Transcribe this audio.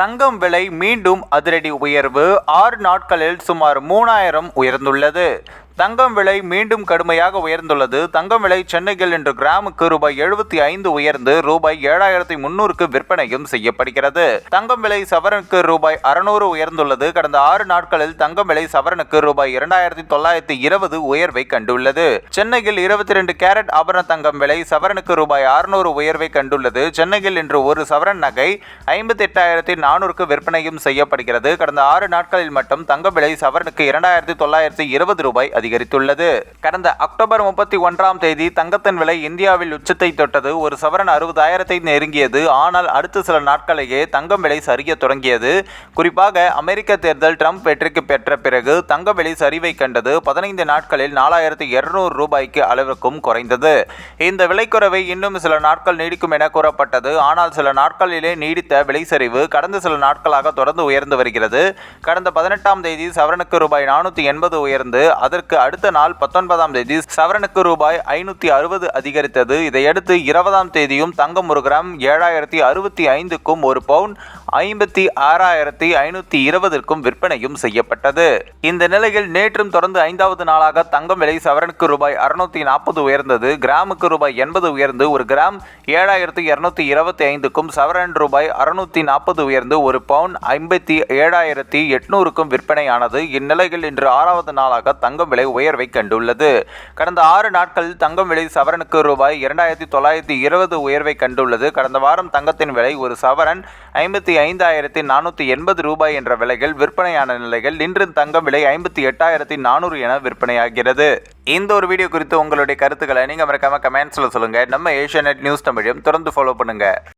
தங்கம் விலை மீண்டும் அதிரடி உயர்வு. ஆறு நாட்களில் சுமார் மூணாயிரம் உயர்ந்துள்ளது. தங்கம் விலை மீண்டும் கடுமையாக உயர்ந்துள்ளது. தங்கம் விலை சென்னையில் இன்று கிராமுக்கு ரூபாய் எழுபத்தி ஐந்து உயர்ந்து ரூபாய் ஏழாயிரத்தி முன்னூறுக்கு விற்பனையும் செய்யப்படுகிறது. தங்கம் விலை சவரனுக்கு ரூபாய் அறுநூறு உயர்ந்துள்ளது. கடந்த ஆறு நாட்களில் தங்கம் விலை சவரனுக்கு ரூபாய் இரண்டாயிரத்தி தொள்ளாயிரத்தி இருபது உயர்வை கண்டுள்ளது. சென்னையில் இருபத்தி ரெண்டு கேரட் ஆபரண தங்கம் விலை சவரனுக்கு ரூபாய் அறுநூறு உயர்வை கண்டுள்ளது. சென்னையில் இன்று ஒரு சவரன் நகை ஐம்பத்தி எட்டாயிரத்தி நானூறுக்கு விற்பனையும் செய்யப்படுகிறது. கடந்த ஆறு நாட்களில் மட்டும் தங்கம் விலை சவரனுக்கு இரண்டாயிரத்தி தொள்ளாயிரத்தி இருபது ரூபாய் அதிகரித்துள்ளது. கடந்த அக்டோபர் முப்பத்தி ஒன்றாம் தேதி தங்கத்தின் விலை இந்தியாவில் உச்சத்தை தொட்டது. ஒரு சவரன் அறுபதாயிரத்தை நெருங்கியது. ஆனால் அடுத்த சில நாட்களிலேயே தங்கம் விலை சரிய தொடங்கியது. குறிப்பாக அமெரிக்க தேர்தல் ட்ரம்ப் வெற்றிக்கு பெற்ற பிறகு தங்க விலை சரிவை கண்டது பதினைந்து நாட்களில் நாலாயிரத்தி இருநூறு ரூபாய்க்கு அளவுக்கும் குறைந்தது. இந்த விலைக்குறைவை இன்னும் சில நாட்கள் நீடிக்கும் என கூறப்பட்டது. ஆனால் சில நாட்களிலே நீடித்த விலை சரிவு கடந்த சில நாட்களாக தொடர்ந்து உயர்ந்து வருகிறது. கடந்த பதினெட்டாம் தேதி சவரனுக்கு ரூபாய் நானூற்றி எண்பது உயர்ந்து அதற்கு அடுத்த நாள் பத்தொன்பதாம் தேதி சவரனுக்கு ரூபாய் ஐநூத்தி அறுபது அதிகரித்தது. இதையடுத்து இருபதாம் தேதியும் தங்கம் ஒரு கிராம் ஏழாயிரத்தி அறுபத்தி ஐந்துக்கும் ஒரு பவுன் ஐம்பத்தி ஆறாயிரத்தி ஐநூத்தி இருபதற்கும் விற்பனையும் செய்யப்பட்டது. இந்த நிலையில் நேற்றும் தொடர்ந்து ஐந்தாவது நாளாக தங்கம் விலை சவரனுக்கு ரூபாய் அறுநூத்தி நாற்பது உயர்ந்தது. கிராமுக்கு ரூபாய் எண்பது உயர்ந்து ஒரு கிராம் ஏழாயிரத்தி இருநூத்தி இருபத்தி ஐந்துக்கும் சவரன் ரூபாய் அறுநூத்தி நாற்பது உயர்ந்து ஒரு பவுன் ஐம்பத்தி ஏழாயிரத்தி எட்நூறுக்கும் விற்பனையானது. இந்நிலையில் இன்று ஆறாவது நாளாக தங்கம் விலை உயர்வை கண்டுள்ளது கடந்த ஆறு நாட்களில் தங்கம் விலை சவரனுக்கு ரூபாய் இரண்டாயிரத்தி தொள்ளாயிரத்தி இருபது உயர்வை கண்டுள்ளது. கடந்த வாரம் தங்கத்தின் விலை ஒரு சவரன் ஐம்பத்தி ஐந்தாயிரத்தி நானூற்றி எண்பது ரூபாய் என்ற விலையில் விற்பனையான நிலையில் இன்று தங்கம் விலை ஐம்பத்தி எட்டாயிரத்தி நானூறு என விற்பனையாகிறது. இந்த ஒரு வீடியோ குறித்து உங்களுடைய கருத்துக்களை நீங்கள் மறக்காமல் கமெண்ட்ஸில் சொல்லுங்கள் நம்ம ஏஷியா நியூஸ் தமிழையும் தொடர்ந்து ஃபாலோ பண்ணுங்கள்